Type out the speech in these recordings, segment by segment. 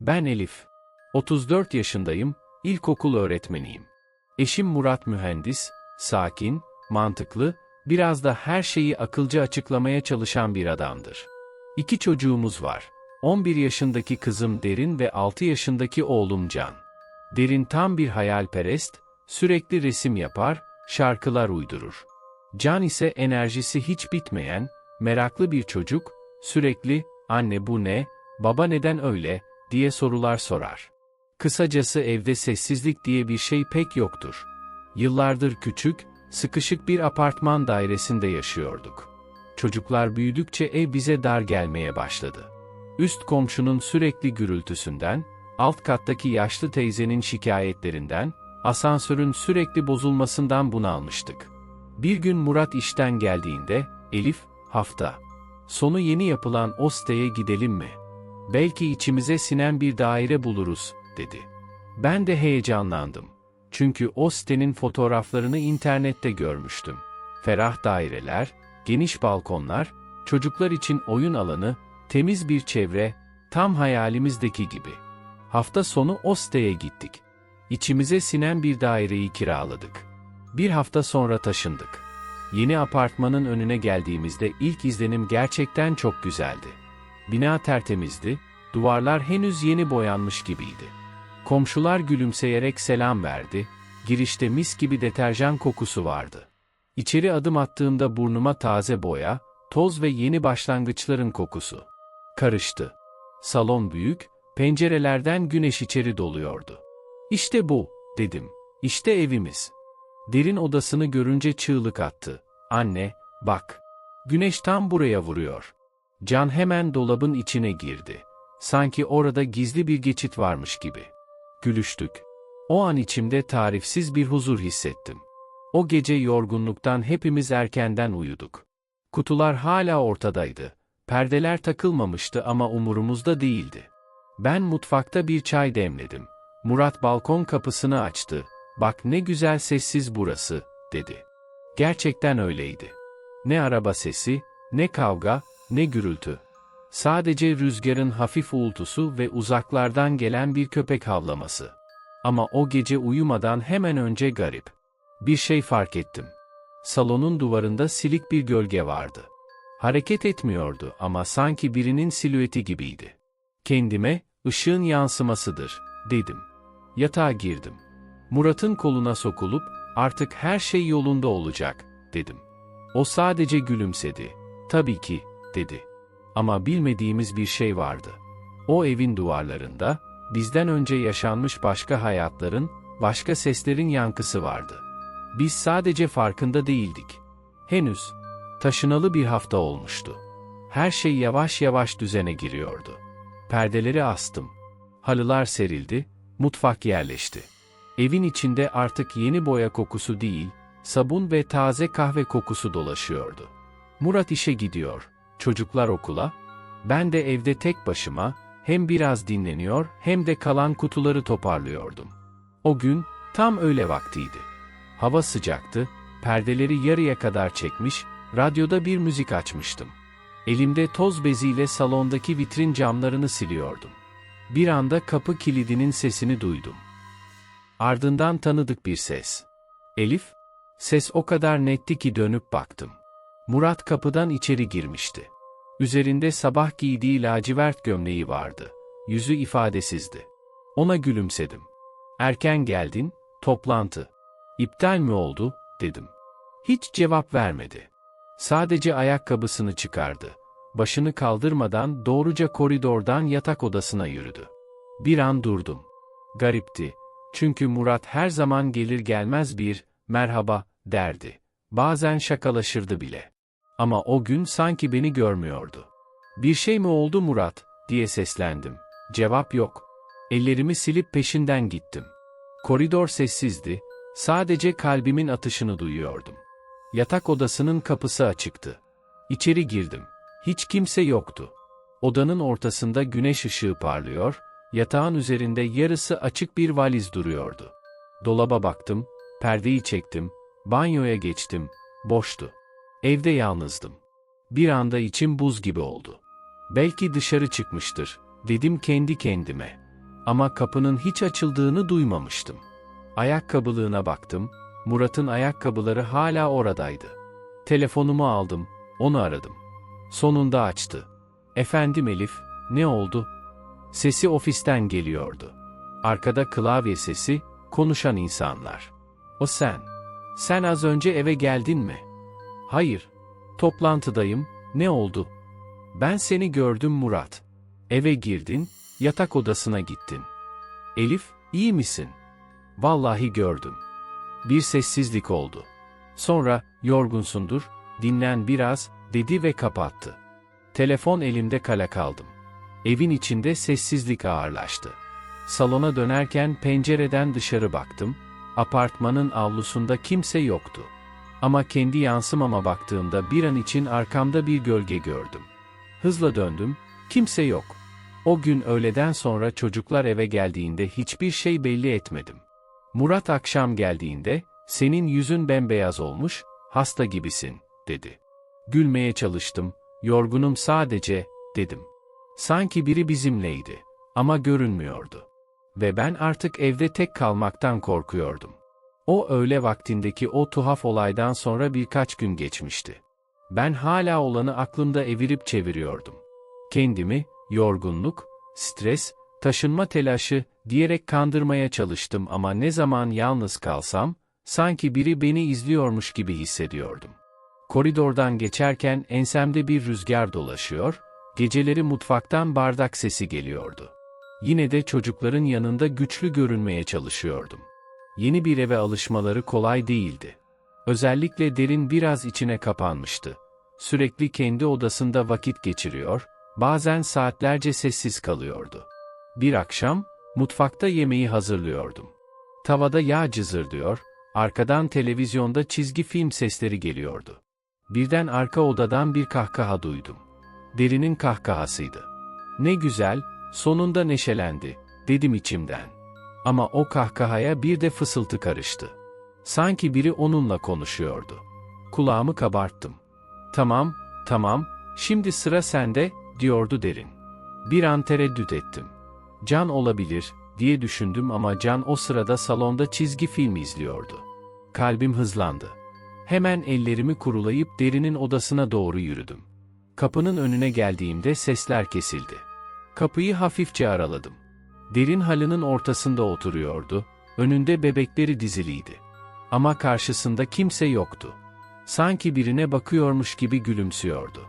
Ben Elif. 34 yaşındayım, ilkokul öğretmeniyim. Eşim Murat mühendis, sakin, mantıklı, biraz da her şeyi akılcı açıklamaya çalışan bir adamdır. İki çocuğumuz var. 11 yaşındaki kızım Derin ve 6 yaşındaki oğlum Can. Derin tam bir hayalperest, sürekli resim yapar, şarkılar uydurur. Can ise enerjisi hiç bitmeyen, meraklı bir çocuk, sürekli, anne bu ne, baba neden öyle, diye sorular sorar. Kısacası evde sessizlik diye bir şey pek yoktur. Yıllardır küçük, sıkışık bir apartman dairesinde yaşıyorduk. Çocuklar büyüdükçe ev bize dar gelmeye başladı. Üst komşunun sürekli gürültüsünden, alt kattaki yaşlı teyzenin şikayetlerinden, asansörün sürekli bozulmasından bunalmıştık. Bir gün Murat işten geldiğinde, Elif, hafta. Sonu yeni yapılan o siteye gidelim mi? Belki içimize sinen bir daire buluruz, dedi. Ben de heyecanlandım. Çünkü o sitenin fotoğraflarını internette görmüştüm. Ferah daireler, geniş balkonlar, çocuklar için oyun alanı, temiz bir çevre, tam hayalimizdeki gibi. Hafta sonu o siteye gittik. İçimize sinen bir daireyi kiraladık. Bir hafta sonra taşındık. Yeni apartmanın önüne geldiğimizde ilk izlenim gerçekten çok güzeldi. Bina tertemizdi, duvarlar henüz yeni boyanmış gibiydi. Komşular gülümseyerek selam verdi, girişte mis gibi deterjan kokusu vardı. İçeri adım attığımda burnuma taze boya, toz ve yeni başlangıçların kokusu. Karıştı. Salon büyük, pencerelerden güneş içeri doluyordu. İşte bu, dedim. İşte evimiz. Derin odasını görünce çığlık attı. Anne, bak. Güneş tam buraya vuruyor. Can hemen dolabın içine girdi. Sanki orada gizli bir geçit varmış gibi. Gülüştük. O an içimde tarifsiz bir huzur hissettim. O gece yorgunluktan hepimiz erkenden uyuduk. Kutular hala ortadaydı. Perdeler takılmamıştı ama umurumuzda değildi. Ben mutfakta bir çay demledim. Murat balkon kapısını açtı. Bak ne güzel sessiz burası, dedi. Gerçekten öyleydi. Ne araba sesi, ne kavga, ne gürültü. Sadece rüzgarın hafif uğultusu ve uzaklardan gelen bir köpek havlaması. Ama o gece uyumadan hemen önce garip. Bir şey fark ettim. Salonun duvarında silik bir gölge vardı. Hareket etmiyordu ama sanki birinin silüeti gibiydi. Kendime, ışığın yansımasıdır, dedim. Yatağa girdim. Murat'ın koluna sokulup, artık her şey yolunda olacak, dedim. O sadece gülümsedi. Tabii ki, dedi. Ama bilmediğimiz bir şey vardı. O evin duvarlarında, bizden önce yaşanmış başka hayatların, başka seslerin yankısı vardı. Biz sadece farkında değildik. Henüz, taşınalı bir hafta olmuştu. Her şey yavaş yavaş düzene giriyordu. Perdeleri astım. Halılar serildi, mutfak yerleşti. Evin içinde artık yeni boya kokusu değil, sabun ve taze kahve kokusu dolaşıyordu. Murat işe gidiyor, çocuklar okula, ben de evde tek başıma, hem biraz dinleniyor hem de kalan kutuları toparlıyordum. O gün, tam öğle vaktiydi. Hava sıcaktı, perdeleri yarıya kadar çekmiş, radyoda bir müzik açmıştım. Elimde toz beziyle salondaki vitrin camlarını siliyordum. Bir anda kapı kilidinin sesini duydum. Ardından tanıdık bir ses. Elif, ses o kadar netti ki dönüp baktım. Murat kapıdan içeri girmişti. Üzerinde sabah giydiği lacivert gömleği vardı. Yüzü ifadesizdi. Ona gülümsedim. Erken geldin, toplantı. İptal mi oldu, dedim. Hiç cevap vermedi. Sadece ayakkabısını çıkardı. Başını kaldırmadan doğruca koridordan yatak odasına yürüdü. Bir an durdum. Garipti. Çünkü Murat her zaman gelir gelmez bir, merhaba, derdi. Bazen şakalaşırdı bile. Ama o gün sanki beni görmüyordu. Bir şey mi oldu Murat, diye seslendim. Cevap yok. Ellerimi silip peşinden gittim. Koridor sessizdi, sadece kalbimin atışını duyuyordum. Yatak odasının kapısı açıktı. İçeri girdim. Hiç kimse yoktu. Odanın ortasında güneş ışığı parlıyor, yatağın üzerinde yarısı açık bir valiz duruyordu. Dolaba baktım, perdeyi çektim, banyoya geçtim, boştu. Evde yalnızdım. Bir anda içim buz gibi oldu. Belki dışarı çıkmıştır, dedim kendi kendime. Ama kapının hiç açıldığını duymamıştım. Ayakkabılığına baktım, Murat'ın ayakkabıları hala oradaydı. Telefonumu aldım, onu aradım. Sonunda açtı. Efendim Elif, ne oldu? Sesi ofisten geliyordu. Arkada klavye sesi, konuşan insanlar. O sen. Sen az önce eve geldin mi? Hayır. Toplantıdayım, ne oldu? Ben seni gördüm Murat. Eve girdin, yatak odasına gittin. Elif, iyi misin? Vallahi gördüm. Bir sessizlik oldu. Sonra, yorgunsundur, dinlen biraz, dedi ve kapattı. Telefon elimde kala kaldım. Evin içinde sessizlik ağırlaştı. Salona dönerken pencereden dışarı baktım, apartmanın avlusunda kimse yoktu. Ama kendi yansımama baktığımda bir an için arkamda bir gölge gördüm. Hızla döndüm, kimse yok. O gün öğleden sonra çocuklar eve geldiğinde hiçbir şey belli etmedim. Murat akşam geldiğinde, senin yüzün bembeyaz olmuş, hasta gibisin, dedi. Gülmeye çalıştım, yorgunum sadece, dedim. Sanki biri bizimleydi. Ama görünmüyordu. Ve ben artık evde tek kalmaktan korkuyordum. O öğle vaktindeki o tuhaf olaydan sonra birkaç gün geçmişti. Ben hala olanı aklımda evirip çeviriyordum. Kendimi, yorgunluk, stres, taşınma telaşı diyerek kandırmaya çalıştım ama ne zaman yalnız kalsam, sanki biri beni izliyormuş gibi hissediyordum. Koridordan geçerken ensemde bir rüzgar dolaşıyor, geceleri mutfaktan bardak sesi geliyordu. Yine de çocukların yanında güçlü görünmeye çalışıyordum. Yeni bir eve alışmaları kolay değildi. Özellikle derin biraz içine kapanmıştı. Sürekli kendi odasında vakit geçiriyor, bazen saatlerce sessiz kalıyordu. Bir akşam, mutfakta yemeği hazırlıyordum. Tavada yağ cızırdıyor, arkadan televizyonda çizgi film sesleri geliyordu. Birden arka odadan bir kahkaha duydum. Derinin kahkahasıydı. Ne güzel, sonunda neşelendi, dedim içimden. Ama o kahkahaya bir de fısıltı karıştı. Sanki biri onunla konuşuyordu. Kulağımı kabarttım. Tamam, tamam, şimdi sıra sende, diyordu derin. Bir an tereddüt ettim. Can olabilir, diye düşündüm ama Can o sırada salonda çizgi film izliyordu. Kalbim hızlandı. Hemen ellerimi kurulayıp derinin odasına doğru yürüdüm. Kapının önüne geldiğimde sesler kesildi. Kapıyı hafifçe araladım. Derin halının ortasında oturuyordu, önünde bebekleri diziliydi. Ama karşısında kimse yoktu. Sanki birine bakıyormuş gibi gülümsüyordu.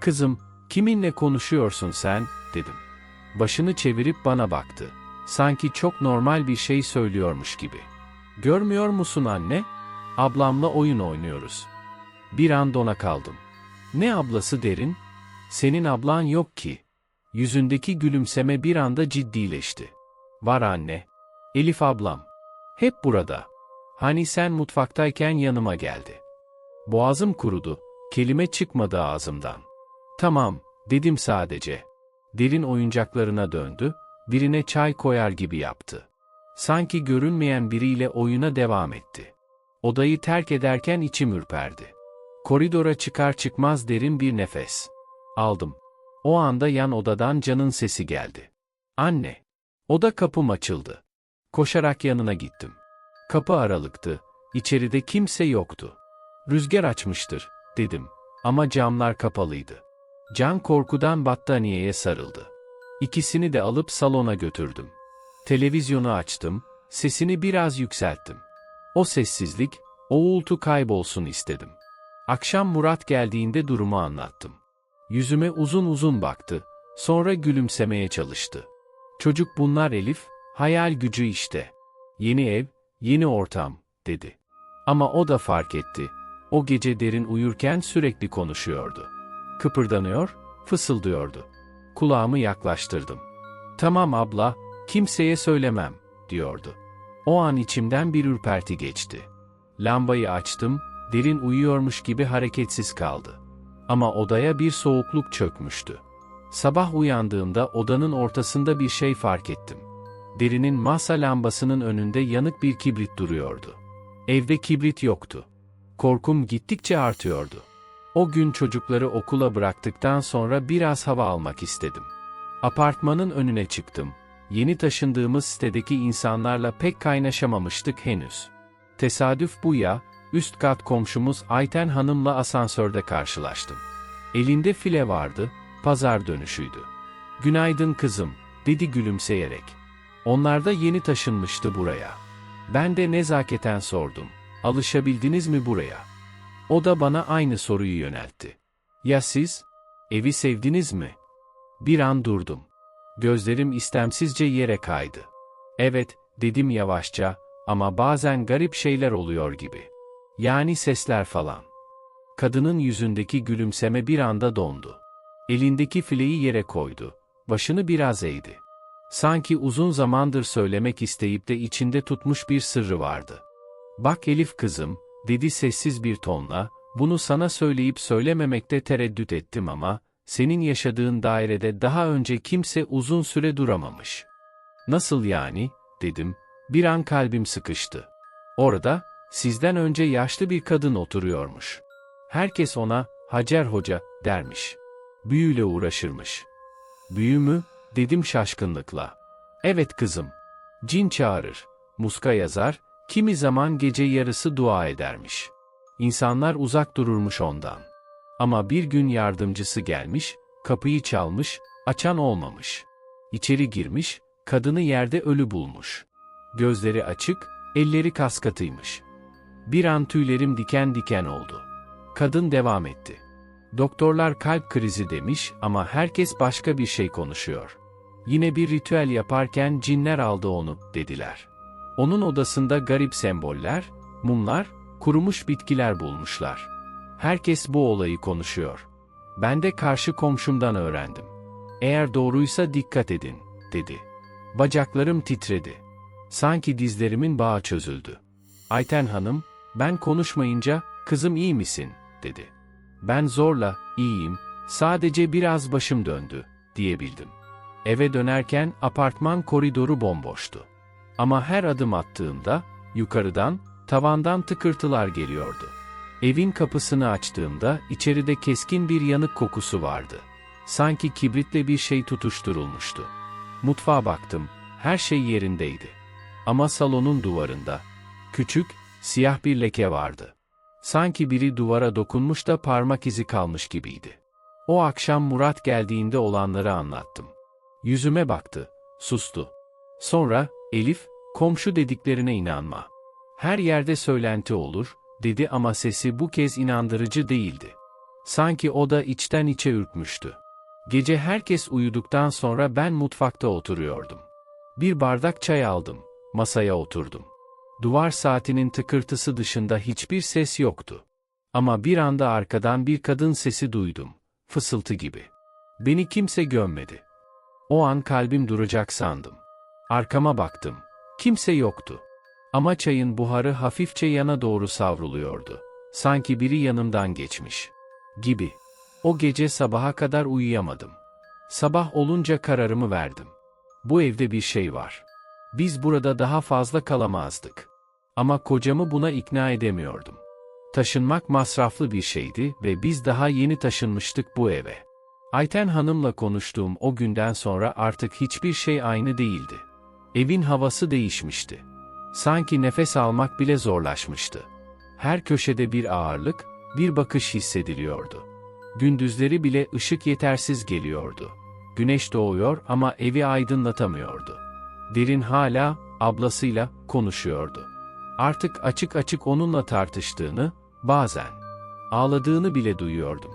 Kızım, kiminle konuşuyorsun sen, dedim. Başını çevirip bana baktı. Sanki çok normal bir şey söylüyormuş gibi. Görmüyor musun anne? Ablamla oyun oynuyoruz. Bir an dona kaldım. Ne ablası derin? Senin ablan yok ki. Yüzündeki gülümseme bir anda ciddileşti. Var anne. Elif ablam. Hep burada. Hani sen mutfaktayken yanıma geldi. Boğazım kurudu. Kelime çıkmadı ağzımdan. Tamam, dedim sadece. Derin oyuncaklarına döndü, birine çay koyar gibi yaptı. Sanki görünmeyen biriyle oyuna devam etti. Odayı terk ederken içim ürperdi. Koridora çıkar çıkmaz derin bir nefes. Aldım. O anda yan odadan Can'ın sesi geldi. Anne. Oda kapım açıldı. Koşarak yanına gittim. Kapı aralıktı. İçeride kimse yoktu. Rüzgar açmıştır, dedim. Ama camlar kapalıydı. Can korkudan battaniyeye sarıldı. İkisini de alıp salona götürdüm. Televizyonu açtım, sesini biraz yükselttim. O sessizlik, o uğultu kaybolsun istedim. Akşam Murat geldiğinde durumu anlattım. Yüzüme uzun uzun baktı, sonra gülümsemeye çalıştı. Çocuk bunlar Elif, hayal gücü işte. Yeni ev, yeni ortam, dedi. Ama o da fark etti. O gece derin uyurken sürekli konuşuyordu. Kıpırdanıyor, fısıldıyordu. Kulağımı yaklaştırdım. Tamam abla, kimseye söylemem, diyordu. O an içimden bir ürperti geçti. Lambayı açtım, derin uyuyormuş gibi hareketsiz kaldı. Ama odaya bir soğukluk çökmüştü. Sabah uyandığımda odanın ortasında bir şey fark ettim. Derinin masa lambasının önünde yanık bir kibrit duruyordu. Evde kibrit yoktu. Korkum gittikçe artıyordu. O gün çocukları okula bıraktıktan sonra biraz hava almak istedim. Apartmanın önüne çıktım. Yeni taşındığımız sitedeki insanlarla pek kaynaşamamıştık henüz. Tesadüf bu ya, üst kat komşumuz Ayten Hanım'la asansörde karşılaştım. Elinde file vardı, pazar dönüşüydü. Günaydın kızım, dedi gülümseyerek. Onlar da yeni taşınmıştı buraya. Ben de nezaketen sordum. Alışabildiniz mi buraya? O da bana aynı soruyu yöneltti. Ya siz? Evi sevdiniz mi? Bir an durdum. Gözlerim istemsizce yere kaydı. Evet, dedim yavaşça, ama bazen garip şeyler oluyor gibi. Yani sesler falan. Kadının yüzündeki gülümseme bir anda dondu. Elindeki fileyi yere koydu. Başını biraz eğdi. Sanki uzun zamandır söylemek isteyip de içinde tutmuş bir sırrı vardı. Bak Elif kızım, dedi sessiz bir tonla, bunu sana söyleyip söylememekte tereddüt ettim ama, senin yaşadığın dairede daha önce kimse uzun süre duramamış. Nasıl yani, dedim, bir an kalbim sıkıştı. Orada, sizden önce yaşlı bir kadın oturuyormuş. Herkes ona, Hacer Hoca, dermiş. Büyüyle uğraşırmış. Büyü mü? dedim şaşkınlıkla. Evet kızım. Cin çağırır, muska yazar, kimi zaman gece yarısı dua edermiş. İnsanlar uzak dururmuş ondan. Ama bir gün yardımcısı gelmiş, kapıyı çalmış, açan olmamış. İçeri girmiş, kadını yerde ölü bulmuş. Gözleri açık, elleri kaskatıymış. Bir an tüylerim diken diken oldu. Kadın devam etti. Doktorlar kalp krizi demiş ama herkes başka bir şey konuşuyor. Yine bir ritüel yaparken cinler aldı onu, dediler. Onun odasında garip semboller, mumlar, kurumuş bitkiler bulmuşlar. Herkes bu olayı konuşuyor. Ben de karşı komşumdan öğrendim. Eğer doğruysa dikkat edin, dedi. Bacaklarım titredi. Sanki dizlerimin bağı çözüldü. Ayten Hanım, ben konuşmayınca, kızım iyi misin, dedi. Ben zorla, iyiyim, sadece biraz başım döndü, diyebildim. Eve dönerken apartman koridoru bomboştu. Ama her adım attığımda, yukarıdan, tavandan tıkırtılar geliyordu. Evin kapısını açtığımda içeride keskin bir yanık kokusu vardı. Sanki kibritle bir şey tutuşturulmuştu. Mutfağa baktım, her şey yerindeydi. Ama salonun duvarında, küçük, siyah bir leke vardı. Sanki biri duvara dokunmuş da parmak izi kalmış gibiydi. O akşam Murat geldiğinde olanları anlattım. Yüzüme baktı, sustu. Sonra, Elif, komşu dediklerine inanma. Her yerde söylenti olur, dedi ama sesi bu kez inandırıcı değildi. Sanki o da içten içe ürkmüştü. Gece herkes uyuduktan sonra ben mutfakta oturuyordum. Bir bardak çay aldım, masaya oturdum. Duvar saatinin tıkırtısı dışında hiçbir ses yoktu. Ama bir anda arkadan bir kadın sesi duydum, fısıltı gibi. Beni kimse gömmedi. O an kalbim duracak sandım. Arkama baktım. Kimse yoktu. Ama çayın buharı hafifçe yana doğru savruluyordu. Sanki biri yanımdan geçmiş. Gibi. O gece sabaha kadar uyuyamadım. Sabah olunca kararımı verdim. Bu evde bir şey var. Biz burada daha fazla kalamazdık. Ama kocamı buna ikna edemiyordum. Taşınmak masraflı bir şeydi ve biz daha yeni taşınmıştık bu eve. Ayten Hanım'la konuştuğum o günden sonra artık hiçbir şey aynı değildi. Evin havası değişmişti. Sanki nefes almak bile zorlaşmıştı. Her köşede bir ağırlık, bir bakış hissediliyordu. Gündüzleri bile ışık yetersiz geliyordu. Güneş doğuyor ama evi aydınlatamıyordu. Derin hala, ablasıyla, konuşuyordu. Artık açık açık onunla tartıştığını, bazen ağladığını bile duyuyordum.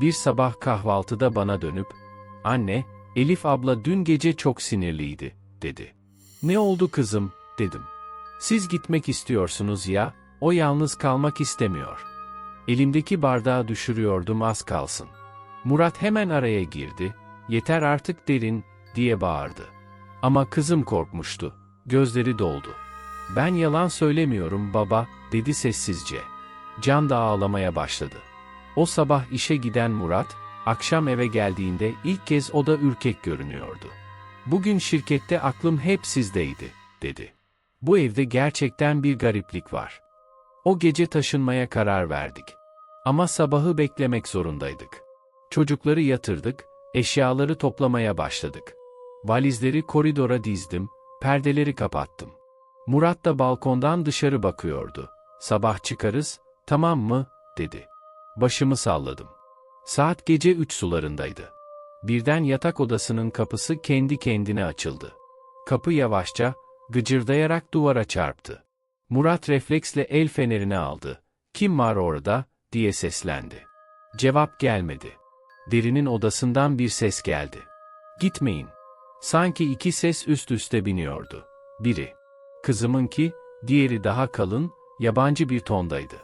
Bir sabah kahvaltıda bana dönüp, anne, Elif abla dün gece çok sinirliydi, dedi. Ne oldu kızım, dedim. Siz gitmek istiyorsunuz ya, o yalnız kalmak istemiyor. Elimdeki bardağı düşürüyordum az kalsın. Murat hemen araya girdi, yeter artık derin, diye bağırdı. Ama kızım korkmuştu, gözleri doldu. Ben yalan söylemiyorum baba, dedi sessizce. Can da ağlamaya başladı. O sabah işe giden Murat, akşam eve geldiğinde ilk kez o da ürkek görünüyordu. Bugün şirkette aklım hep sizdeydi, dedi. Bu evde gerçekten bir gariplik var. O gece taşınmaya karar verdik. Ama sabahı beklemek zorundaydık. Çocukları yatırdık, eşyaları toplamaya başladık. Valizleri koridora dizdim, perdeleri kapattım. Murat da balkondan dışarı bakıyordu. Sabah çıkarız, tamam mı, dedi. Başımı salladım. Saat gece üç sularındaydı. Birden yatak odasının kapısı kendi kendine açıldı. Kapı yavaşça, gıcırdayarak duvara çarptı. Murat refleksle el fenerini aldı. Kim var orada, diye seslendi. Cevap gelmedi. Derinin odasından bir ses geldi. Gitmeyin. Sanki iki ses üst üste biniyordu. Biri, kızımınki, diğeri daha kalın, yabancı bir tondaydı.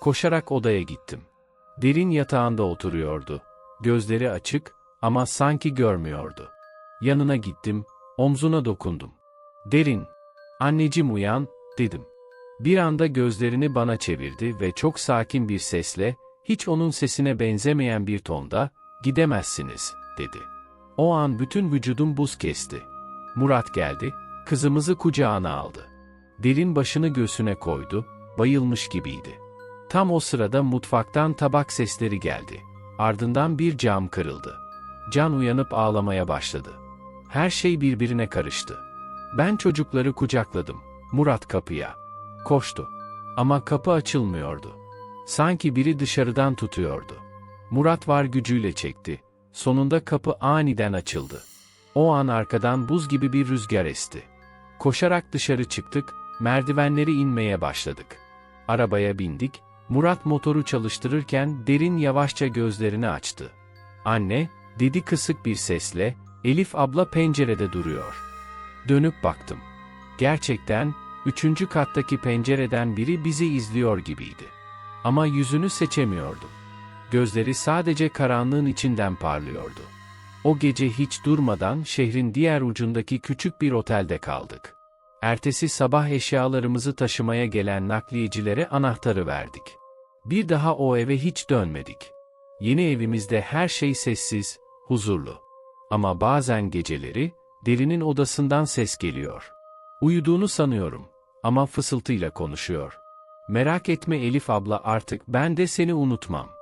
Koşarak odaya gittim. Derin yatağında oturuyordu. Gözleri açık ama sanki görmüyordu. Yanına gittim, omzuna dokundum. Derin, anneciğim uyan, dedim. Bir anda gözlerini bana çevirdi ve çok sakin bir sesle, hiç onun sesine benzemeyen bir tonda, gidemezsiniz, dedi. O an bütün vücudum buz kesti. Murat geldi, kızımızı kucağına aldı. Derin başını göğsüne koydu, bayılmış gibiydi. Tam o sırada mutfaktan tabak sesleri geldi. Ardından bir cam kırıldı. Can uyanıp ağlamaya başladı. Her şey birbirine karıştı. Ben çocukları kucakladım. Murat kapıya. Koştu. Ama kapı açılmıyordu. Sanki biri dışarıdan tutuyordu. Murat var gücüyle çekti. Sonunda kapı aniden açıldı. O an arkadan buz gibi bir rüzgar esti. Koşarak dışarı çıktık, merdivenleri inmeye başladık. Arabaya bindik, Murat motoru çalıştırırken derin yavaşça gözlerini açtı. Anne, dedi kısık bir sesle, Elif abla pencerede duruyor. Dönüp baktım. Gerçekten, üçüncü kattaki pencereden biri bizi izliyor gibiydi. Ama yüzünü seçemiyordum. Gözleri sadece karanlığın içinden parlıyordu. O gece hiç durmadan şehrin diğer ucundaki küçük bir otelde kaldık. Ertesi sabah eşyalarımızı taşımaya gelen nakliyecilere anahtarı verdik. Bir daha o eve hiç dönmedik. Yeni evimizde her şey sessiz, huzurlu. Ama bazen geceleri, derinin odasından ses geliyor. Uyuduğunu sanıyorum ama fısıltıyla konuşuyor. Merak etme Elif abla artık ben de seni unutmam.